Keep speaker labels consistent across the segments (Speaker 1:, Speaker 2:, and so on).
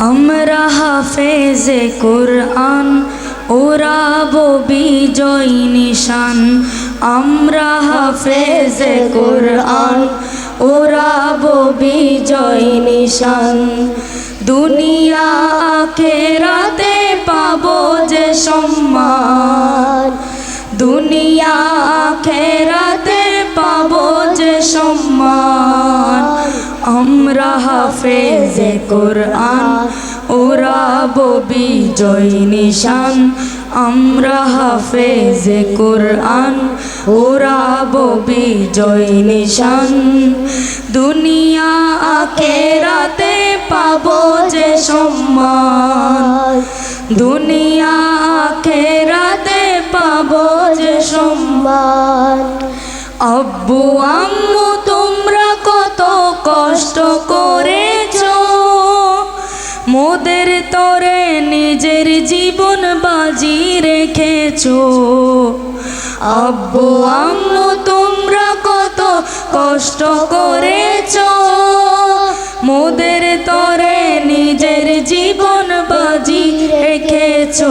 Speaker 1: আমরা হাফেজে কোরআন ওরাবো বিজয় নিশান। আমরা হাফেজে কোরআন ওরাবো বিজয় নিশান। দুনিয়া আখেরাতে পাবো যে সম্মান। দুনিয়া আখেরাতে আমরা হাফেজে কোরআন ওরাবো বিজয় নিশান। আমরা হাফেজে কোরআন ওরাবো বিজয় নিশান। দুনিয়া আখেরাতে পাবো যে সম্মান। দুনিয়া আখেরাতে পাবো যে সম্মান। আব্বু আম্মু কত কষ্ট করেছ। মোদের তরে নিজের জীবন বাজি রেখেছ। আব্বু আম্মু, তোমরা কত কষ্ট করেছ। মোদের তরে নিজের জীবন বাজি রেখেছ।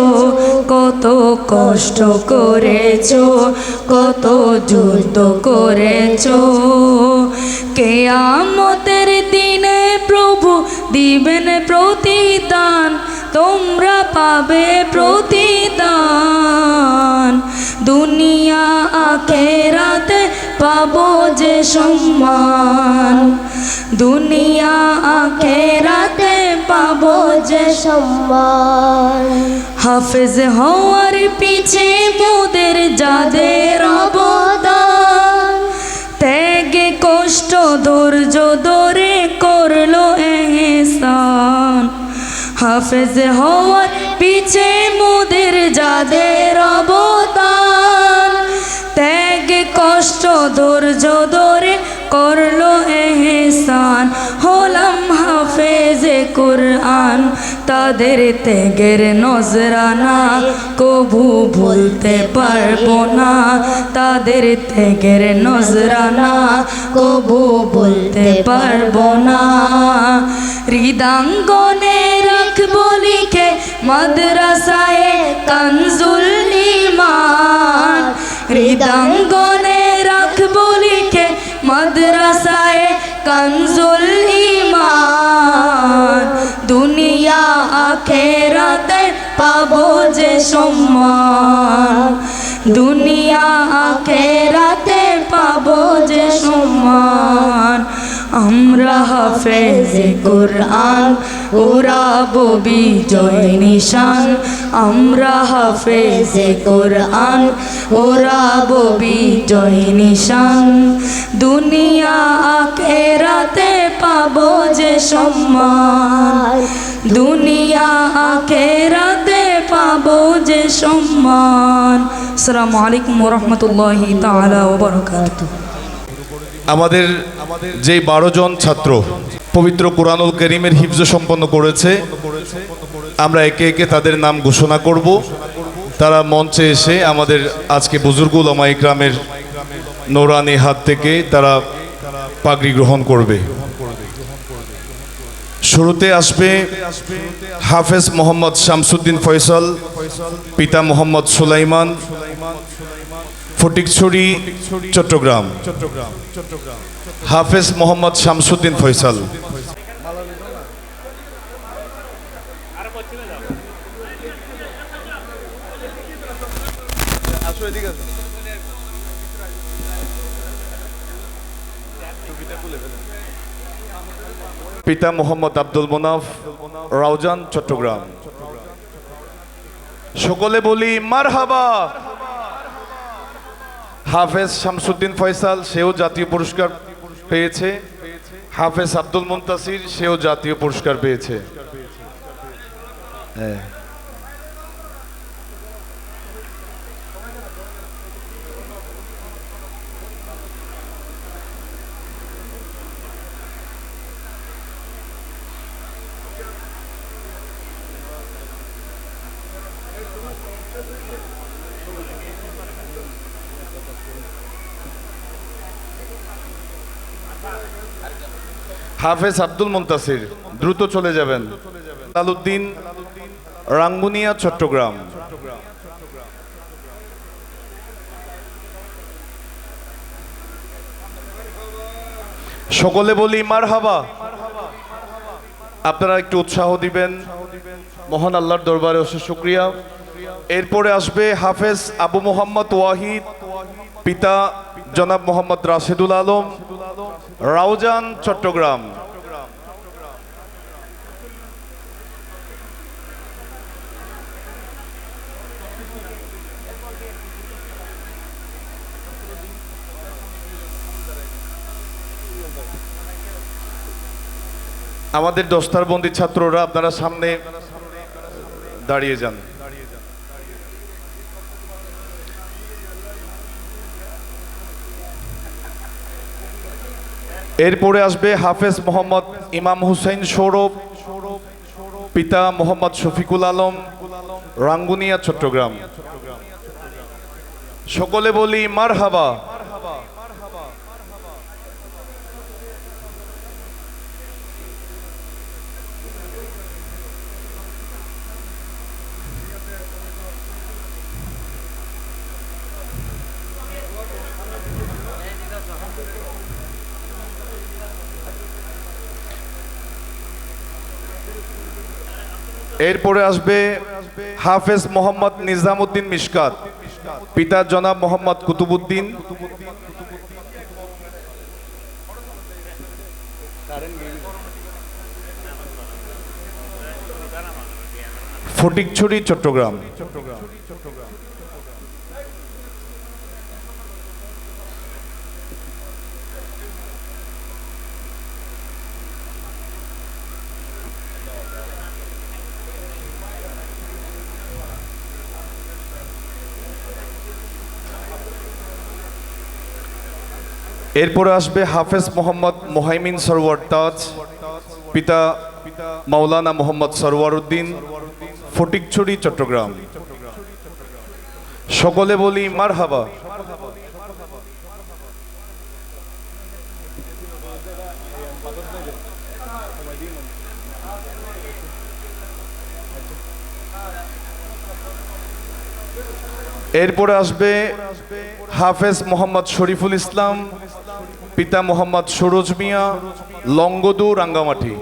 Speaker 1: কত কষ্ট করেছ, কত যুদ্ধ করেছ। কেয়ামতের দিনে প্রভু দিবেন প্রতিদান। তোমরা পাবে প্রতিদান। দুনিয়া আখেরাতে পাবো যে সম্মান। দুনিয়া আখেরাতে পাবো যে
Speaker 2: সম্মান।
Speaker 1: হাফেজ হওয়ার পিছে মোদের যাদের অবদান। কষ্ট ধৈর্য ধরে করল এহসান। হাফেজ হওয়ার পিছে মোদের যাদের অবদান। ত্যাগ, কষ্ট ধৈর্য ধরে করল এহসান। হলাম হাফেজে কোরআন। তাদের ত্যাগের নজরানা কবু ভুলতে পারব না। তাদের ত্যাগের নজরানা কবু বলতে পারব না। হৃদাঙ্গনে রাখব লিখে মাদ্রাসায় কানজুল ইমান হৃদাঙ্গনে রাখব লিখে মাদ্রাসায় কানজুল ইমান দুনিয়া আখেরাতে পাবো যে সম্মান। দুনিয়া আখেরাতে পাবো যে সম্মান। আমরা হাফেজে কোরআন ওরাবো বিজয় নিশান। আমরা হাফেজে কোরআন ওরাবো বিজয় নিশান। দুনিয়া আখেরাতে পাবো যে সম্মান। দুনিয়া আখেরাতে পাবো যে সম্মান। আসসালামু আলাইকুম ওরহমতুল্লাহি তাআলা ওয়া বারাকাতুহু।
Speaker 3: আমাদের যে বারো জন ছাত্র পবিত্র কোরআনুল করিমের হিফজ সম্পন্ন করেছে, আমরা একে একে তাদের নাম ঘোষণা করব। তারা মঞ্চে এসে আমাদের আজকে বুজুর্গুল ওলামা ইকরামের নৌরানি হাত থেকে তারা পাগড়ি গ্রহণ করবে। শুরুতে আসবে হাফেজ মোহাম্মদ শামসুদ্দিন ফয়সাল, পিতা মোহাম্মদ সুলাইমান, ফটিকছড়ি, চট্টগ্রাম। হাফেজ মোহাম্মদ শামসুদ্দিন ফয়সাল। পিতা মোহাম্মদ আব্দুল মোনাফ, রাউজান, চট্টগ্রাম। সকলে বলি মার হাবা হাফেজ শামসুদ্দিন ফয়সাল, সেও জাতীয় পুরস্কার পেয়েছে। হাফেজ আব্দুল মুন্তাসির, সেও জাতীয় পুরস্কার পেয়েছে। হ্যাঁ। হাফেজ আব্দুল মুন্তাসির, দ্রুত চলে যাবেন। আলালউদ্দিন রাঙ্গুনিয়া, চট্টগ্রাম। সকলে বলি মার হাবা আপনারা একটু উৎসাহ দিবেন। মহান আল্লাহর দরবারে অশেষ শুক্রিয়া। এরপরে আসবে হাফেজ আবু মোহাম্মদ ওয়াহিদ, পিতা জনাব মোহাম্মদ রাশেদুল আলম। রাউজান চট্টগ্রাম। আমাদের দস্তারবন্দি ছাত্ররা আপনারা সামনে দাঁড়িয়ে যান। এরপরে আসবে হাফেজ মোহাম্মদ ইমাম হুসাইন সৌরভ, পিতা মোহাম্মদ শফিকুল আলম, রাঙ্গুনিয়া, চট্টগ্রাম। সকলে বলি মার হাবা এরপরে আসবে হাফেজ মোহাম্মদ নিজামুদ্দিন মিশকাত পিতা জনাব মোহাম্মদ কুতুবুদ্দিন। ফটিকছড়ি চট্টগ্রাম। এরপরে আসবে হাফেজ মোহাম্মদ মোহাইমিন সরওয়ার তাজ, পিতা মাওলানা মোহাম্মদ সরওয়ার উদ্দিন ফটিকছড়ি, চট্টগ্রাম। সকলে বলি মার হাবা এরপরে আসবে হাফেজ মোহাম্মদ শরীফুল ইসলাম পিতা মোহাম্মদ সরোজ মিয়া লঙ্গদু রাঙ্গামাটি।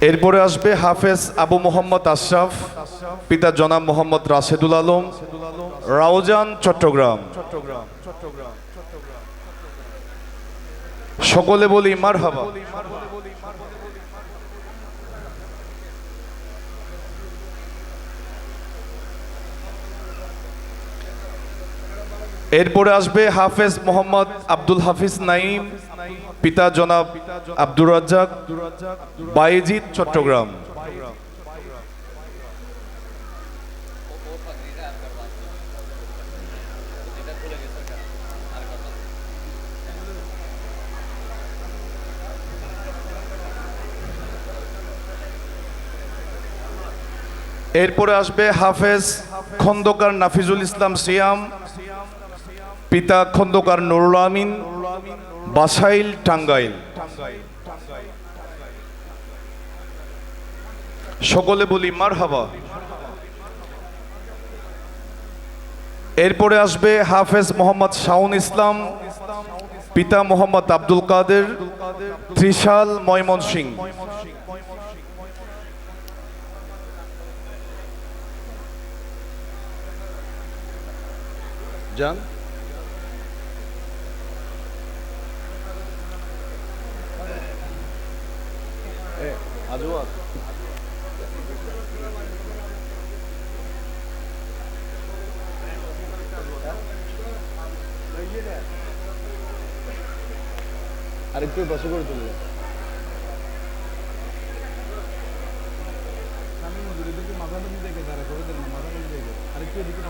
Speaker 3: এরপরে আসবে হাফেজ আবু মোহাম্মদ আশরাফ, পিতা জনাব মোহাম্মদ রাশেদুল আলম, রাউজান, চট্টগ্রাম। সকলে বলি মার হাবা এরপরে আসবে হাফেজ মোহাম্মদ আব্দুল হাফিজ নাইম পিতা জনাব আব্দুর রাজ্জাক বাইজিৎ চট্টগ্রাম। এরপরে আসবে হাফেজ খন্দকার নাফিজুল ইসলাম সিয়াম পিতা খন্দকার নুরুল আমিন, বাসাইল টাঙ্গাইল। সকলে বলি মার হাবা এরপরে আসবে হাফেজ মোহাম্মদ শাউন ইসলাম, পিতা মোহাম্মদ আব্দুল কাদের, ত্রিশাল ময়মনসিং যান
Speaker 4: আরেকটু বসে করে তুলবে মাথা দেখে দাঁড়া করে দেন মাথা দেখে আরেকটু এদিকে